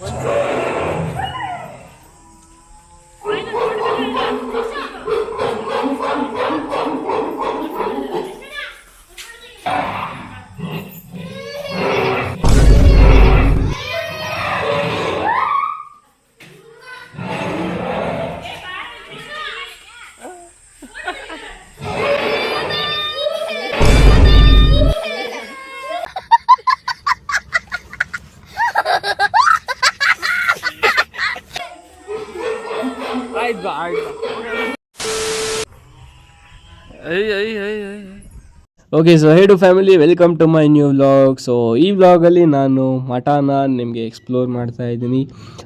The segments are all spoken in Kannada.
Let's. Okay so hey to family welcome to my new vlog so ಈ ವ್ಲಾಗಲ್ಲಿ ನಾನು ಮಠಾನ ನಿಮಗೆ ಎಕ್ಸ್ಪ್ಲೋರ್ ಮಾಡ್ತಾ ಇದ್ದೀನಿ.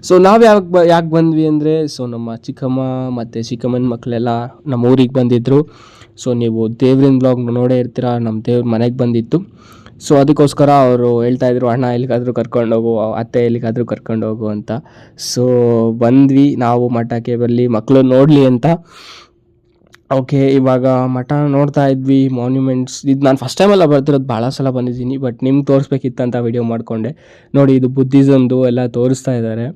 ಸೊ ನಾವು ಯಾಕೆ ಬ, ಯಾಕೆ ಬಂದ್ವಿ ಅಂದರೆ ಸೊ ನಮ್ಮ ಚಿಕ್ಕಮ್ಮ ಮತ್ತು ಚಿಕ್ಕಮ್ಮನ ಮಕ್ಕಳೆಲ್ಲ ನಮ್ಮ ಊರಿಗೆ ಬಂದಿದ್ದರು ಸೊ ನೀವು ದೇವ್ರಿನ ವ್ಲಾಗ್ ನೋಡೇ ಇರ್ತೀರ ನಮ್ಮ ದೇವ್ರ ಮನೆಗೆ ಬಂದಿತ್ತು. ಸೊ ಅದಕ್ಕೋಸ್ಕರ ಅವರು ಹೇಳ್ತಾ ಇದ್ರು, ಅಣ್ಣ, ಎಲ್ಲಿಗಾದರೂ ಕರ್ಕೊಂಡೋಗು ಅತ್ತೆ ಎಲ್ಲಿಗಾದರೂ ಕರ್ಕೊಂಡೋಗು ಅಂತ. ಸೊ ಬಂದ್ವಿ, ನಾವು ಮಠಕ್ಕೆ ಬರಲಿ ಮಕ್ಕಳು ನೋಡಲಿ ಅಂತ. ಓಕೆ ಇವಾಗ ಮಠ ನೋಡ್ತಾ ಇದ್ವಿ ಮಾನ್ಯುಮೆಂಟ್ಸ್ ಇದು ನಾನು ಫಸ್ಟ್ ಟೈಮೆಲ್ಲ ಬರ್ತಿರೋದು, ಭಾಳ ಸಲ ಬಂದಿದ್ದೀನಿ ಬಟ್ ನಿಮ್ಗೆ ತೋರಿಸ್ಬೇಕಿತ್ತಂತ ವಿಡಿಯೋ ಮಾಡಿಕೊಂಡೆ. ನೋಡಿ, ಇದು ಬುದ್ಧಿಸಮ್ದು ಎಲ್ಲ ತೋರಿಸ್ತಾ ಇದ್ದಾರೆ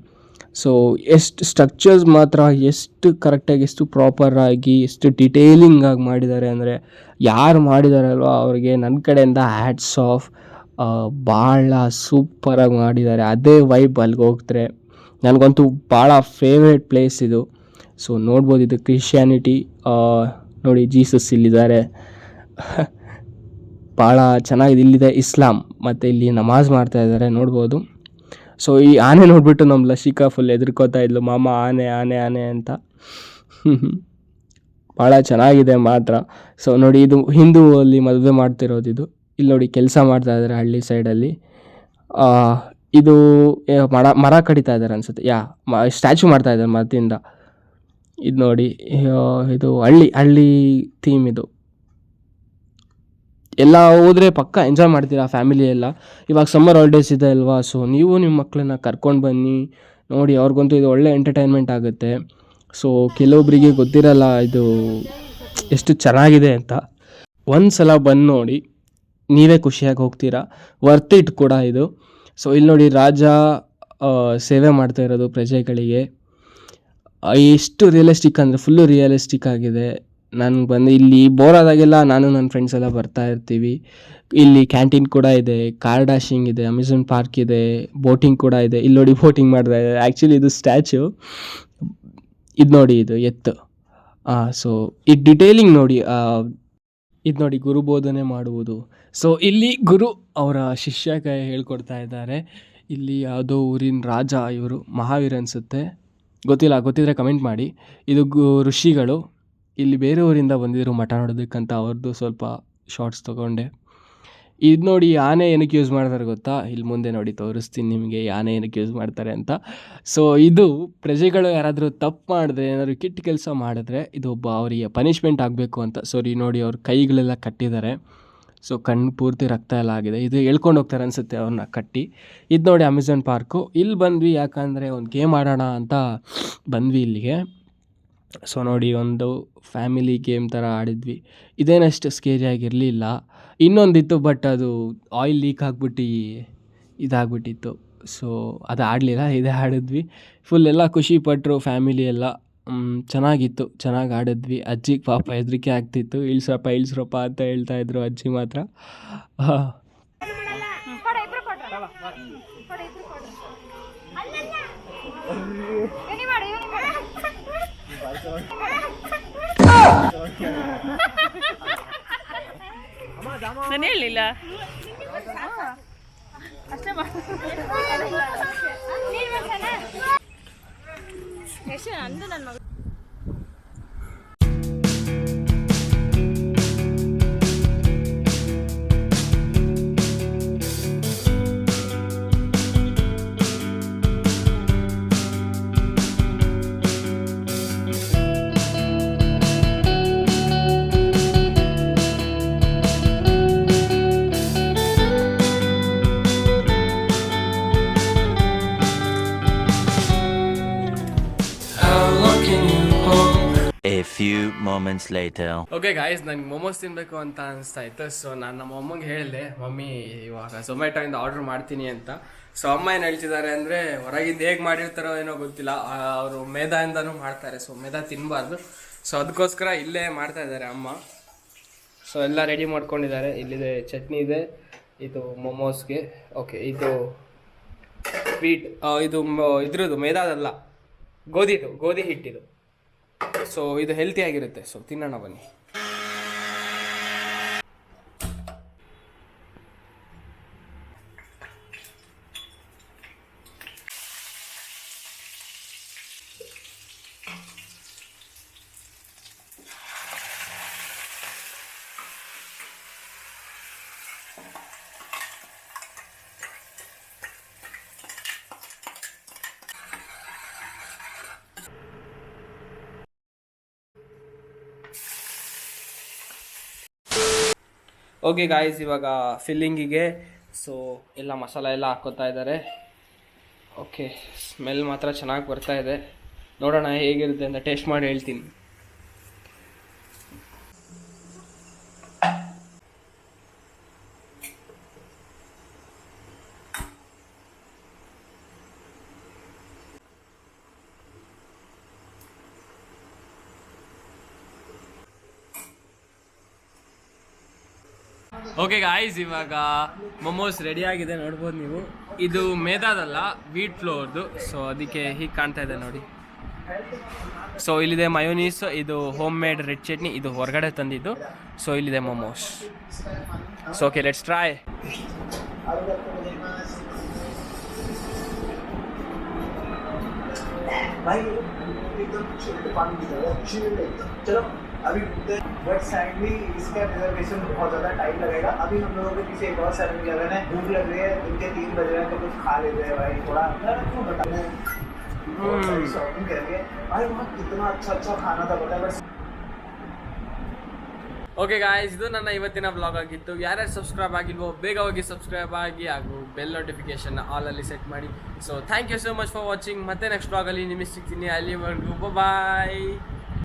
ಸೊ ಎಷ್ಟು ಸ್ಟ್ರಕ್ಚರ್ಸ್ ಮಾತ್ರ, ಎಷ್ಟು ಕರೆಕ್ಟಾಗಿ ಎಷ್ಟು ಪ್ರಾಪರಾಗಿ ಎಷ್ಟು ಡಿಟೇಲಿಂಗ್ ಆಗಿ ಮಾಡಿದ್ದಾರೆ ಅಂದರೆ, ಯಾರು ಮಾಡಿದಾರಲ್ವ ಅವ್ರಿಗೆ ನನ್ನ ಕಡೆಯಿಂದ ಹ್ಯಾಟ್ಸ್ ಆಫ್ ಭಾಳ ಸೂಪರಾಗಿ ಮಾಡಿದ್ದಾರೆ ಅದೇ ವೈಬ್ ಅಲ್ಲಿಗೆ ಹೋಗ್ತಾರೆ. ನನಗಂತೂ ಭಾಳ ಫೇವ್ರೇಟ್ ಪ್ಲೇಸ್ ಇದು. ಸೊ ನೋಡ್ಬೋದು ಇದು ಕ್ರಿಶ್ಚಿಯಾನಿಟಿ ನೋಡಿ ಜೀಸಸ್ ಇಲ್ಲಿದ್ದಾರೆ. ಭಾಳ ಚೆನ್ನಾಗಿದೆ. ಇಲ್ಲಿದೆ ಇಸ್ಲಾಂ, ಮತ್ತು ಇಲ್ಲಿ ನಮಾಜ್ ಮಾಡ್ತಾ ಇದ್ದಾರೆ, ನೋಡ್ಬೋದು. ಸೊ ಈ ಆನೆ ನೋಡಿಬಿಟ್ಟು ನಮ್ಮ ಲಸಿಕಾ ಫುಲ್ ಹೆದರ್ಕೋತಾ ಇದ್ಲು. ಮಾಮ, ಆನೆ ಆನೆ ಆನೆ ಅಂತ. ಭಾಳ ಚೆನ್ನಾಗಿದೆ ಮಾತ್ರ. ಸೊ ನೋಡಿ ಇದು ಹಿಂದೂ ಅಲ್ಲಿ ಮದುವೆ ಮಾಡ್ತಿರೋದು ಇದು. ಇಲ್ಲಿ ನೋಡಿ ಕೆಲಸ ಮಾಡ್ತಾ ಇದ್ದಾರೆ ಹಳ್ಳಿ ಸೈಡಲ್ಲಿ. ಇದು ಮರ ಮರ ಕಡಿತಾ ಇದ್ದಾರೆ ಅನ್ಸುತ್ತೆ. ಯಾ ಸ್ಟ್ಯಾಚು ಮಾಡ್ತಾ ಇದ್ದಾರೆ ಮರದಿಂದ. ಇದು ನೋಡಿ ಇದು ಹಳ್ಳಿ ಹಳ್ಳಿ ಥೀಮ್ ಇದು. ಎಲ್ಲ ಹೋದರೆ ಪಕ್ಕ ಎಂಜಾಯ್ ಮಾಡ್ತೀರಾ ಫ್ಯಾಮಿಲಿ ಎಲ್ಲ? ಇವಾಗ ಸಮ್ಮರ್ ಹಾಲಿಡೇಸ್ ಇದೆ ಅಲ್ವಾ ಸೊ ನೀವು ನಿಮ್ಮ ಮಕ್ಕಳನ್ನ ಕರ್ಕೊಂಡು ಬನ್ನಿ, ನೋಡಿ ಅವ್ರಿಗಂತೂ ಇದು ಒಳ್ಳೆ ಎಂಟರ್ಟೈನ್ಮೆಂಟ್ ಆಗುತ್ತೆ. ಸೊ ಕೆಲವೊಬ್ಬರಿಗೆ ಗೊತ್ತಿರಲ್ಲ ಇದು ಎಷ್ಟು ಚೆನ್ನಾಗಿದೆ ಅಂತ. ಒಂದು ಸಲ ಬಂದು ನೋಡಿ, ನೀವೇ ಖುಷಿಯಾಗಿ ಹೋಗ್ತೀರಾ? ವರ್ತ್ ಇಟ್ ಕೂಡ ಇದು. ಸೊ ಇಲ್ಲಿ ನೋಡಿ ರಾಜ ಸೇವೆ ಮಾಡ್ತಾ ಇರೋದು ಪ್ರಜೆಗಳಿಗೆ. ಎಷ್ಟು ರಿಯಲಿಸ್ಟಿಕ್ ಅಂದರೆ ಫುಲ್ಲು ರಿಯಲಿಸ್ಟಿಕ್ ಆಗಿದೆ. ನಾನು ಬಂದು ಇಲ್ಲಿ ಬೋರ್ ಆದಾಗೆಲ್ಲ ನಾನು ನನ್ನ ಫ್ರೆಂಡ್ಸ್ ಎಲ್ಲ ಬರ್ತಾ ಇರ್ತೀವಿ. ಇಲ್ಲಿ ಕ್ಯಾಂಟೀನ್ ಕೂಡ ಇದೆ ಕಾರ್ ಡ್ಯಾಶಿಂಗ್ ಇದೆ ಅಮ್ಯೂಸ್ಮೆಂಟ್ ಪಾರ್ಕ್ ಇದೆ ಬೋಟಿಂಗ್ ಕೂಡ ಇದೆ. ಇಲ್ಲಿ ನೋಡಿ ಬೋಟಿಂಗ್ ಮಾಡ್ತಾ ಇದೆ ಆ್ಯಕ್ಚುಲಿ ಇದು ಸ್ಟ್ಯಾಚು ಇದು ನೋಡಿ ಇದು ಎತ್ತು. ಸೊ ಈ ಡಿಟೇಲಿಂಗ್ ನೋಡಿ ಇದು ನೋಡಿ ಗುರು ಬೋಧನೆ ಮಾಡುವುದು. ಸೊ ಇಲ್ಲಿ ಗುರು ಅವರ ಶಿಷ್ಯ ಕೈ ಹೇಳ್ಕೊಡ್ತಾ ಇದ್ದಾರೆ. ಇಲ್ಲಿ ಯಾವುದೋ ಊರಿನ ರಾಜ ಇವರು ಮಹಾವೀರ್ ಅನಿಸುತ್ತೆ ಗೊತ್ತಿಲ್ಲ ಗೊತ್ತಿದ್ದರೆ ಕಮೆಂಟ್ ಮಾಡಿ. ಇದು ಋಷಿಗಳು. ಇಲ್ಲಿ ಬೇರೆ ಊರಿಂದ ಬಂದಿದ್ರು ಮಠ ನೋಡೋದಕ್ಕಂತ ಅವ್ರದ್ದು ಸ್ವಲ್ಪ ಶಾರ್ಟ್ಸ್ ತೊಗೊಂಡೆ. ಇದು ನೋಡಿ ಆನೆ ಏನಕ್ಕೆ ಯೂಸ್ ಮಾಡ್ತಾರೆ ಗೊತ್ತಾ? ಇಲ್ಲಿ ಮುಂದೆ ನೋಡಿ ತೋರಿಸ್ತೀನಿ ನಿಮಗೆ ಆನೆ ಏನಕ್ಕೆ ಯೂಸ್ ಮಾಡ್ತಾರೆ ಅಂತ. ಸೊ ಇದು ಪ್ರಜೆಗಳು ಯಾರಾದರೂ ತಪ್ಪು ಮಾಡಿದ್ರೆ, ಏನಾದರೂ ಕಿಟ್ಟು ಕೆಲಸ ಮಾಡಿದ್ರೆ, ಇದು ಒಬ್ಬ ಅವರಿಗೆ ಪನಿಷ್ಮೆಂಟ್ ಆಗಬೇಕು ಅಂತ. ಸಾರಿ ನೋಡಿ ಅವ್ರ ಕೈಗಳೆಲ್ಲ ಕಟ್ಟಿದ್ದಾರೆ. ಸೊ ಕಣ್ಣು ಪೂರ್ತಿ ರಕ್ತ ಎಲ್ಲ ಆಗಿದೆ. ಇದು ಎಳ್ಕೊಂಡು ಹೋಗ್ತಾರೆ ಅನಿಸುತ್ತೆ ಅವ್ರನ್ನ ಕಟ್ಟಿ. ಇದು ನೋಡಿ ಅಮೆಝಾನ್ ಪಾರ್ಕು ಇಲ್ಲಿ ಬಂದ್ವಿ ಯಾಕಂದರೆ ಒಂದು ಗೇಮ್ ಆಡೋಣ ಅಂತ ಬಂದ್ವಿ ಇಲ್ಲಿಗೆ. ಸೊ ನೋಡಿ ಒಂದು ಫ್ಯಾಮಿಲಿ ಗೇಮ್ ಥರ ಆಡಿದ್ವಿ. ಇದೇನಷ್ಟು ಸ್ಕೇರಿಯಾಗಿರಲಿಲ್ಲ ಇನ್ನೊಂದಿತ್ತು ಬಟ್ ಅದು ಆಯಿಲ್ ಲೀಕ್ ಆಗಿಬಿಟ್ಟು, ಇದಾಗ್ಬಿಟ್ಟಿತ್ತು. ಸೊ ಅದು ಆಡಲಿಲ್ಲ, ಇದೇ ಆಡಿದ್ವಿ. ಫುಲ್ ಎಲ್ಲ ಖುಷಿಪಟ್ಟರು ಫ್ಯಾಮಿಲಿ ಎಲ್ಲ. ಚೆನ್ನಾಗಿತ್ತು. ಚೆನ್ನಾಗಿ ಆಡಿದ್ವಿ. ಅಜ್ಜಿಗೆ ಪಾಪ ಹೆದರಿಕೆ ಆಗ್ತಿತ್ತು. ಇಳ್ಸ್ರಪ್ಪ ಇಳಿಸ್ರಪ್ಪ ಅಂತ ಹೇಳ್ತಾ ಇದ್ರು ಅಜ್ಜಿ ಮಾತ್ರ. ನಾನು ಹೇಳಿಲ್ಲ ಎಷ್ಟು ಅಂದು ನನ್ನ ಮಗ few moments. ಓಕೆ ಗಾಯ್ಸ್ ನನಗೆ ಮೊಮೋಸ್ ತಿನ್ನಬೇಕು ಅಂತ ಅನಿಸ್ತಾ ಇತ್ತು. ಸೊ ನಾನು ನಮ್ಮ ಅಮ್ಮಂಗೆ ಹೇಳಿದೆ, ಮಮ್ಮಿ, ಇವಾಗ ಝೊಮ್ಯಾಟೊಯಿಂದ ಆರ್ಡರ್ ಮಾಡ್ತೀನಿ ಅಂತ. ಸೊ ಅಮ್ಮ ಏನು ಹೇಳ್ತಿದ್ದಾರೆ ಅಂದರೆ, ಹೊರಗಿಂದ ಹೇಗೆ ಮಾಡಿರ್ತಾರೋ ಏನೋ ಗೊತ್ತಿಲ್ಲ. ಅವರು ಮೇದಾಯಿಂದನೂ ಮಾಡ್ತಾರೆ. ಸೊ ಮೇದಾ ತಿನ್ನಬಾರ್ದು ಸೊ ಅದಕ್ಕೋಸ್ಕರ ಇಲ್ಲೇ ಮಾಡ್ತಾ ಇದ್ದಾರೆ ಅಮ್ಮ. ಸೊ ಎಲ್ಲ ರೆಡಿ ಮಾಡ್ಕೊಂಡಿದ್ದಾರೆ. ಇಲ್ಲಿದೆ, ಚಟ್ನಿ ಇದೆ. ಇದು ಮೊಮೋಸ್ಗೆ ಓಕೆ ಇದು ಸ್ವೀಟ್ ಇದು ಇದ್ರದ್ದು ಮೇದಾದಲ್ಲ. ಗೋಧಿದು, ಗೋಧಿ ಹಿಟ್ಟಿದು. ಸೊ ಇದು ಹೆಲ್ತಿ ಆಗಿರುತ್ತೆ. ಸೊ ತಿನ್ನೋಣ ಬನ್ನಿ. ಓಕೆ ಗಾಯ್ಸ್ ಇವಾಗ ಫಿಲ್ಲಿಂಗಿಗೆ ಸೊ ಎಲ್ಲ ಮಸಾಲ ಎಲ್ಲ ಹಾಕೋತಾ ಇದ್ದಾರೆ. ಓಕೆ ಸ್ಮೆಲ್ ಮಾತ್ರ ಚೆನ್ನಾಗಿ ಬರ್ತಾ ಇದೆ. ನೋಡೋಣ ಹೇಗಿರುತ್ತೆ ಅಂತ ಟೇಸ್ಟ್ ಮಾಡಿ ಹೇಳ್ತೀನಿ. ಓಕೆ ಗಾಯ್ಸ್ ಇವಾಗ ಮೊಮೋಸ್ ರೆಡಿ ಆಗಿದೆ ನೋಡ್ಬೋದು ನೀವು ಇದು ಮೇದಾದಲ್ಲ ವೀಟ್ ಫ್ಲೋರ್ದು ಸೊ ಅದಕ್ಕೆ ಹೀಗೆ ಕಾಣ್ತಾ ಇದೆ ನೋಡಿ ಸೊ ಇಲ್ಲಿದೆ ಮಯೋನೀಸ್ ಇದು ಹೋಮ್ ಮೇಡ್ ರೆಡ್ ಚಟ್ನಿ ಇದು ಹೊರಗಡೆ ತಂದಿದ್ದು ಸೊ ಇಲ್ಲಿದೆ momos so okay let's try भाई एकदम छोटे पानी की तरह chill एकदम चलो अभी बट सैंडली इसका रिजर्वेशन बहुत ज़्यादा टाइम लगेगा अभी हम लोगों के पीछे एक और सेवन इलेवन है भूख लग रही है दिन के तीन बज रहे हैं तो कुछ खा लेते हैं भाई थोड़ा क्यों बताऊँ बहुत सारी शॉपिंग करेंगे भाई वहाँ कितना अच्छा अच्छा खाना था पता है बट ಓಕೆ ಗಾಯ್ಸ್ ಇದು ನನ್ನ ಇವತ್ತಿನ ಬ್ಲಾಗ್ ಆಗಿತ್ತು ಯಾರ್ಯಾರು ಸಬ್ಸ್ಕ್ರೈಬ್ ಆಗಿಲ್ವೋ ಬೇಗ ಹೋಗಿ ಸಬ್ಸ್ಕ್ರೈಬ್ ಆಗಿ ಹಾಗೂ ಬೆಲ್ ನೋಟಿಫಿಕೇಶನ್ ಆಲಲ್ಲಿ ಸೆಟ್ ಮಾಡಿ so thank you so much for watching ಮತ್ತೆ ನೆಕ್ಸ್ಟ್ ಬ್ಲಾಗಲ್ಲಿ ನಿಮಗೆ ಸಿಗ್ತೀನಿ ಅಲ್ಲಿವರೆಗೂ ಬಾಯ್